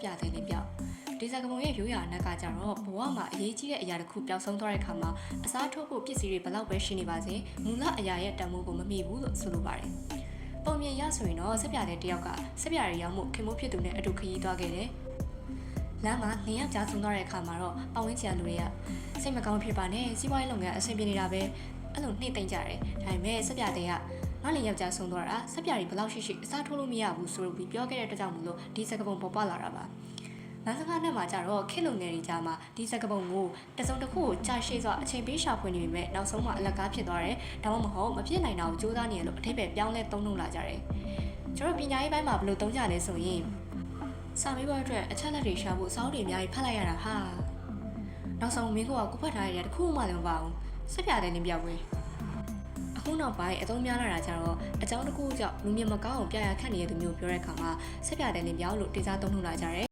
ဆက်ပြတဲ့လေးပြောက်ဒီစကပုံရဲ့ရိုးရာအနက်ကကြတော့ဘဝမှာအရေးကြီးတဲ့အရာတစ်ခုပျောက်ဆုံးသွားတဲ့အခါမှာအစားထိုးဖို့ပစ္စည်းတွေဘယ်လောက်ပဲရှိနေပါစေမူလအရာရဲ့တန်ဖိုးကိုမမီဘူးလို့ဆိုလိုပါတယ်ပုံမြင်ရဆိုရင်တော့ဆက်ပြတဲ့တယောက်ကဆက်ပြရရောက်မှုခင်မိုးဖြစ်သူနဲ့အတူခရီးသွားခဲ့တယ်လမ်းမှာနေရောက်ကြားဆုံးသွားတဲ့အခါမှာတော့ပဝင်းချာလူတွေကစိတ်မကောင်းဖြစ်ပါနဲ့စီးပွားရေးလုပ်ငန်းအဆင်ပြေနေတာပဲအဲ့လိုနှိမ့်သိမ့်ကြတယ်ဒါပေမဲ့ဆက်ပြတဲ့က ငါလည်းယောက်ျားဆုံးသွားတာဆက်ပြတွေဘယ်လောက်ရှိရှိအစားထိုးလို့မရဘူးဆိုပြီးပြောခဲ့တဲ့အတွက်ကြောင့်မလို့ဒီစကပုံပေါ်ပေါက်လာတာပါနောက်စကားနဲ့မှာကြတော့ခေတ်လုံငယ်တွေကြားမှာဒီစကပုံကိုတစုံတစ်ခုကိုကြာရှည်စွာအချိန်ပေးရှာဖွေနေပေမဲ့နောက်ဆုံးမှအလကားဖြစ်သွားတယ်ဒါမှမဟုတ်မဖြစ်နိုင်တာကိုစူးစမ်းနေရလို့အထိပ္ပယ်ပြောင်းလဲသုံးနှုတ်လာကြတယ်ကျွန်တော်ပညာရေးပိုင်းမှာဘယ်လိုသုံးကြလဲဆိုရင်စာမေးပွဲအတွက်အချက်လက်တွေရှာဖို့စောင်းတွေအများကြီးဖတ်လိုက်ရတာဟာနောက်ဆုံးမင်းကကိုဖတ်ထားရတဲ့တစ်ခုမှလည်းမပါဘူးဆက်ပြတဲ့နေပြောက်ပဲအ ခုနောက်ပိုင်းအသုံးများလာတာကြတော့အကြောင်းတစ်ခုကြောင့်လူမြင်မကောင်းအောင်ပြရခတ်နေတဲ့သူမျိုးပြောတဲ့အခါမှာဆက်ပြတဲ့နေပြောက်လို့တေချာသုံးနှုတ်လာကြတယ်